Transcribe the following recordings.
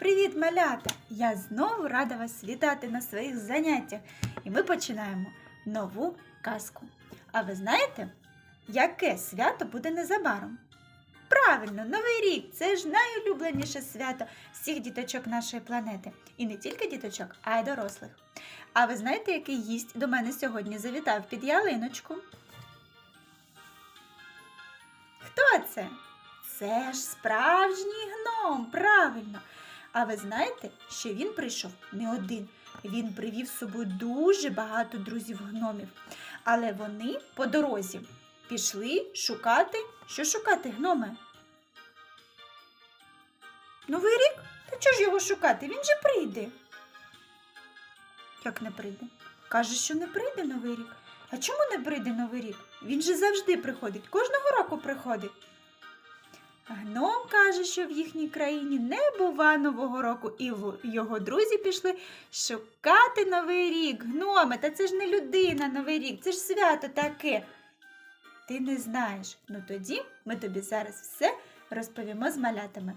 Привіт, малята! Я знову рада вас вітати на своїх заняттях. І ми починаємо нову казку. А ви знаєте, яке свято буде незабаром? Правильно, Новий рік це ж найулюбленіше свято всіх діточок нашої планети. І не тільки діточок, а й дорослих. А ви знаєте, який гість до мене сьогодні завітав під ялиночку? Хто це? Це ж справжній гном, правильно. А ви знаєте, що він прийшов не один. Він привів з собою дуже багато друзів гномів. Але вони по дорозі пішли шукати. Що шукати, гноми? Новий рік? Та чого ж його шукати? Він же прийде. Як не прийде? Каже, що не прийде новий рік. А чому не прийде новий рік? Він же завжди приходить, кожного року приходить. Гном каже, що в їхній країні не бува нового року, і його друзі пішли шукати новий рік. Гноме, та це ж не людина новий рік, це ж свято таке. Ти не знаєш. Ну тоді ми тобі зараз все розповімо з малятами.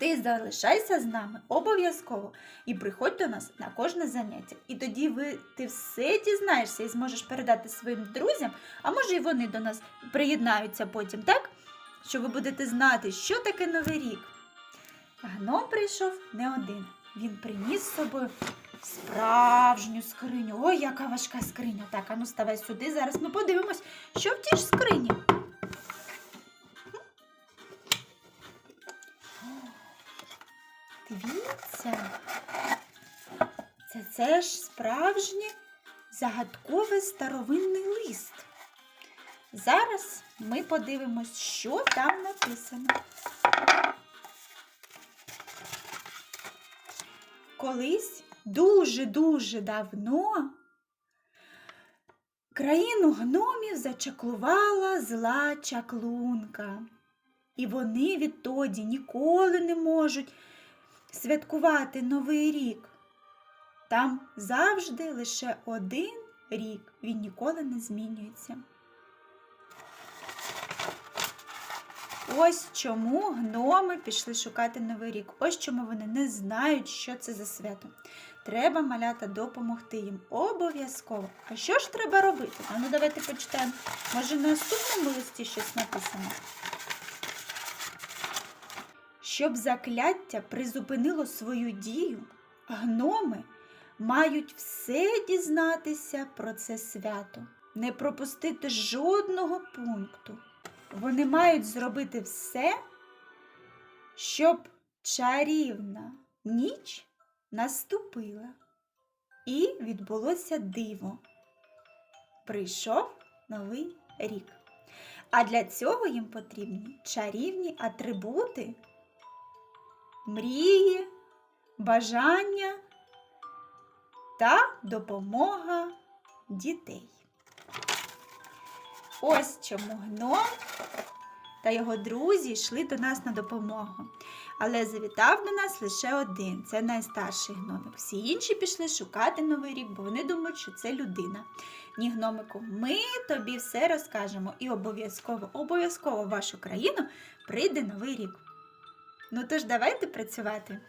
Ти залишайся з нами обов'язково і приходь до нас на кожне заняття. І тоді ви, ти все дізнаєшся і зможеш передати своїм друзям, а може і вони до нас приєднаються потім, так? Що ви будете знати, що таке Новий рік. Гном прийшов не один. Він приніс з собою справжню скриню. Ой, яка важка скриня. Так, ану ставай сюди. Зараз ми подивимось, що в тій ж скрині. Дивіться. Це, це ж справжнє загадковий старовинний лист. Зараз ми подивимось, що там написано. Колись дуже-дуже давно країну гномів зачаклувала зла чаклунка. І вони відтоді ніколи не можуть святкувати Новий рік. Там завжди лише один рік, він ніколи не змінюється. Ось чому гноми пішли шукати новий рік. Ось чому вони не знають, що це за свято. Треба малята допомогти їм обов'язково. А що ж треба робити? А ну давайте почитаємо. Може, на наступному листі щось написано. Щоб закляття призупинило свою дію, гноми мають все дізнатися про це свято, не пропустити жодного пункту. Вони мають зробити все, щоб чарівна ніч наступила. І відбулося диво. Прийшов новий рік. А для цього їм потрібні чарівні атрибути, мрії, бажання та допомога дітей. Ось чому гном та його друзі йшли до нас на допомогу. Але завітав до нас лише один це найстарший гномик. Всі інші пішли шукати новий рік, бо вони думають, що це людина. Ні, гномику, ми тобі все розкажемо і обов'язково, обов'язково в вашу країну прийде новий рік. Ну тож давайте працювати.